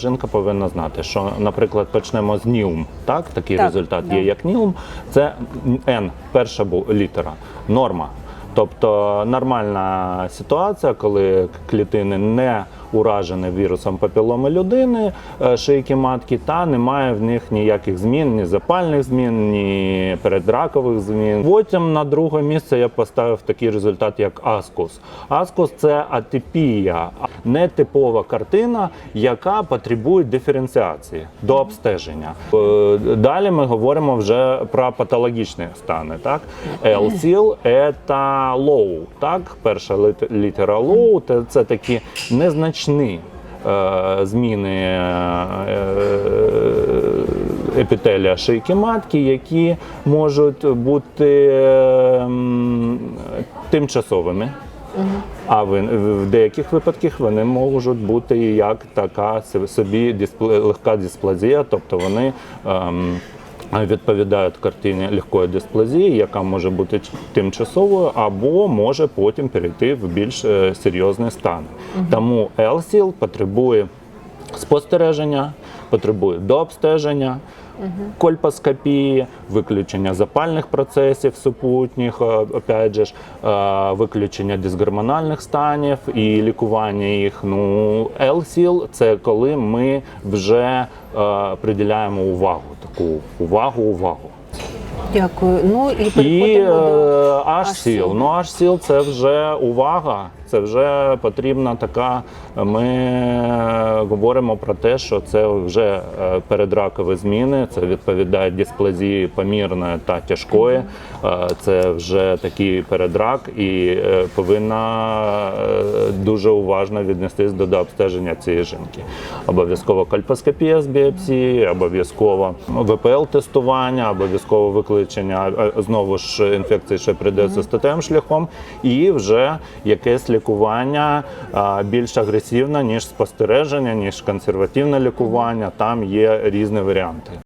Жінка повинна знати, що, наприклад, почнемо з ніум. Так, такий Так, результат да. є як ніум. Це N, перша літера, норма. Тобто нормальна ситуація, коли клітини не уражені вірусом папіломи людини, е, шийки матки, та немає в них ніяких змін, ні запальних змін, ні передракових змін. Потім на друге місце я поставив такий результат, як аскус. Аскус це атипія, нетипова картина, яка потребує диференціації до обстеження. Е, Далі ми говоримо вже про патологічні стани. Так, L-сіл – це low. Так, перша літера це, це такі незначні е, зміни е, епітелія шийки матки, які можуть бути ем, тимчасовими. А в деяких випадках вони можуть бути як така собі легка дисплазія, тобто вони ем, відповідають картині легкої дисплазії, яка може бути тимчасовою, або може потім перейти в більш е, серйозний стан. Тому LSIL потребує спостереження, потребує дообстеження, кольпоскопії, виключення запальних процесів супутніх, е, опять же, е, виключення дисгормональних станів і лікування їх. Ну, LSIL – це коли ми вже приділяємо увагу, таку увагу, увагу. Дякую. Ну і І переходимо до аж сіл. Ну аж сіл це вже увага. Це вже потрібна така. Ми говоримо про те, що це вже е, передракові зміни. Це відповідає дисплазії помірної та тяжкої. Е, Це вже такий передрак, і е, повинна дуже уважно віднестись до дообстеження цієї жінки. Обов'язково кольпоскопія з біопсії, обов'язково ВПЛ-тестування, обов'язково виключення е, знову ж інфекції, що прийде за статевим шляхом, і вже якесь лікування більш агресивне, ніж спостереження, ніж консервативне лікування. Там є різні варіанти.